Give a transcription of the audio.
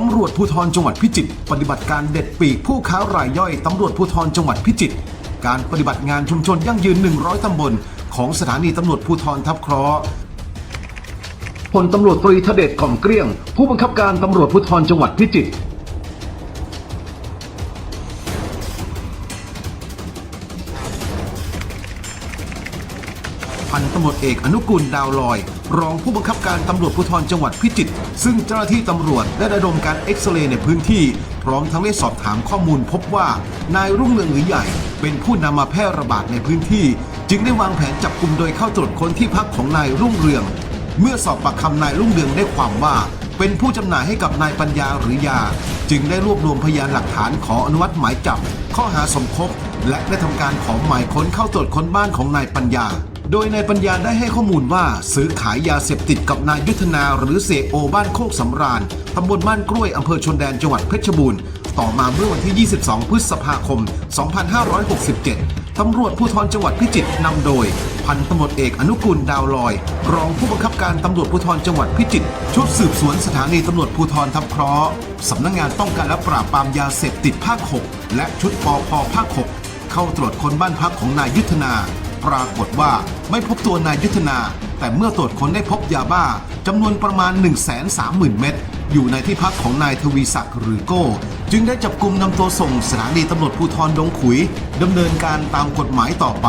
ตำรวจภูธรจังหวัดพิจิตรปฏิบัติการเด็ดปีกผู้ค้ารายย่อยตำรวจภูธรจังหวัดพิจิตรการปฏิบัติงานชุมชนยั่งยืน 100 ตำบล ของสถานีตำรวจภูธรทับเคราะห์พลตำรวจตรีทเดชกล่อมเกลี้ยง ผู้บังคับการตำรวจภูธรจังหวัดพิจิตร พันตำรวจเอกอนุกูลดาวลอย รองผู้บังคับการตำรวจภูธรจังหวัดพิจิตรซึ่งเจ้าหน้าที่ตำรวจได้ระดมการเอ็กซเรย์ในพื้นที่ พร้อมทั้งได้สอบถามข้อมูลพบว่า นายรุ่งเรืองหรือใหญ่ เป็นผู้นำมาแพร่ระบาดในพื้นที่ จึงได้วางแผนจับกลุ่มโดยเข้าตรวจค้นที่พักของนายรุ่งเรือง เมื่อสอบปากคำนายรุ่งเรืองได้ความว่า เป็นผู้จำหน่ายให้กับนายปัญญาหรือยา จึงได้รวบรวมพยานหลักฐานขออนุมัติหมายจับ ข้อหาสมคบและได้ทำการขอหมายค้นเข้าตรวจค้นบ้านของนายปัญญา โดยนายปัญญาได้ให้ข้อมูลว่าซื้อขายยาเสพติดกับนายยุทธนาหรือเสโอบ้านโคกสำราญตำบลบ้านกล้วยอำเภอชนแดนจังหวัดเพชรบูรณ์ต่อมาเมื่อวันที่ 22 พฤษภาคม 2567 ตำรวจภูธรจังหวัดพิจิตรนำโดย พันตำรวจเอกอนุกูลดาวลอย รองผู้บังคับการตำรวจภูธรจังหวัดพิจิตร ชุดสืบสวนสถานีตำรวจภูธรทับเคราะห์สำนักงานป้องกันและปราบปรามยาเสพติดภาค 6 และชุดปพภาค 6 เข้าตรวจค้นบ้านพักของนายยุทธนา ปรากฏว่าไม่พบตัวนายยุทธนา แต่เมื่อตรวจค้นได้พบยาบ้าจำนวนประมาณ 1 3 0 0 0 0 เม็ดอยู่ในที่พักของนายทวีศักดิ์หรือโก้ จึงได้จับกลุ่มนำตัวส่งสถานีตำรวจภูธรดงขุยดำเนินการตามกฎหมายต่อไป